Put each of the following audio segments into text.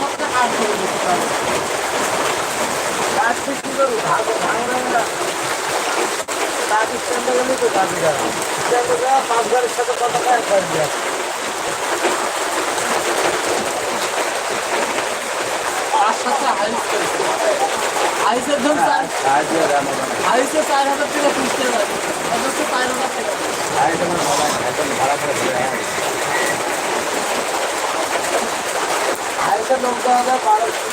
মাত্র আট করে দিতে পারব গাছটি কী করব? ভাগো ভাঙবেন না। গাছ স্ট্যান্ডে গেলে তো গাছে যাবে স্ট্যান্ডে যাওয়া পাঁচ ঘরের সাথে কথা একবার যায় আইসের ধরুন হ্যাঁ, আইসে চার হাজার টাকা পিস নৌকা বারোশো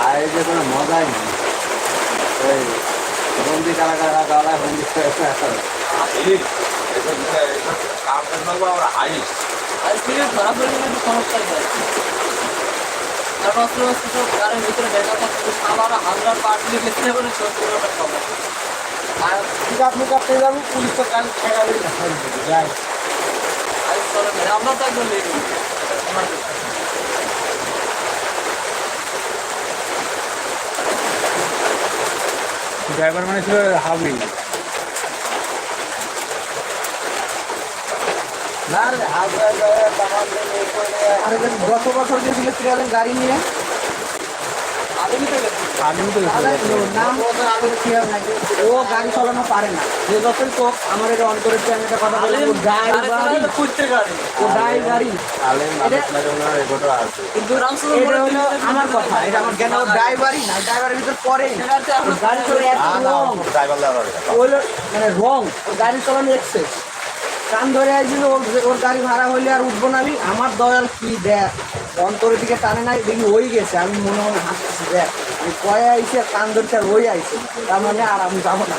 টাকা যে কোনো মজাই নেই। ওই বন্দি কারা কারা কারা বন্দি কিন্তু সমস্যা আর সব ভিতরে দেখা থাকছে সালারা হাজার পাটলি গেছে বলে সত্তর টাকা খবর আর পিকআপ মিকআপ পেয়ে যাব পুলিশ তো ঠেকাবেই না যাই হাইস চলে না আমরা তো একজন লেডি ড্রাইভার মানে ছিল হাবলি। না গত বছর যে গেছিলেন গাড়ি নিয়ে। আগে তো গেছে আমি তো নাম ও গাড়ি চালানো পারে না যে যতই তো আমার এটা অন করেছে আমি একটা কথা বলি ও গাড়ি গাড়ি কুত্তে গাড়ি ও গাড়ি গাড়ি আলেম মানুষ লাগে ওনার এগোটা আছে কিন্তু এটা হলো আমার কথা এটা আমার জ্ঞান ড্রাইভারই না ড্রাইভারের ভিতর পড়ে গাড়ি চলে এত রং মানে রং গাড়ি চালানো এক্সেস কান ধরে আইছিল, ওর গাড়ি ভাড়া হলে আর উঠবো না আমি। আমার দয়াল কি দেখ, অন্তরের দিকে টানে নাই, দেখি ওই গেছে, আমি মনে মনে হাসতেছি, দেখ। আমি কয়ে আইছে কান ধরছে আর ওই আইছে তার মানে আর আমি যাব না।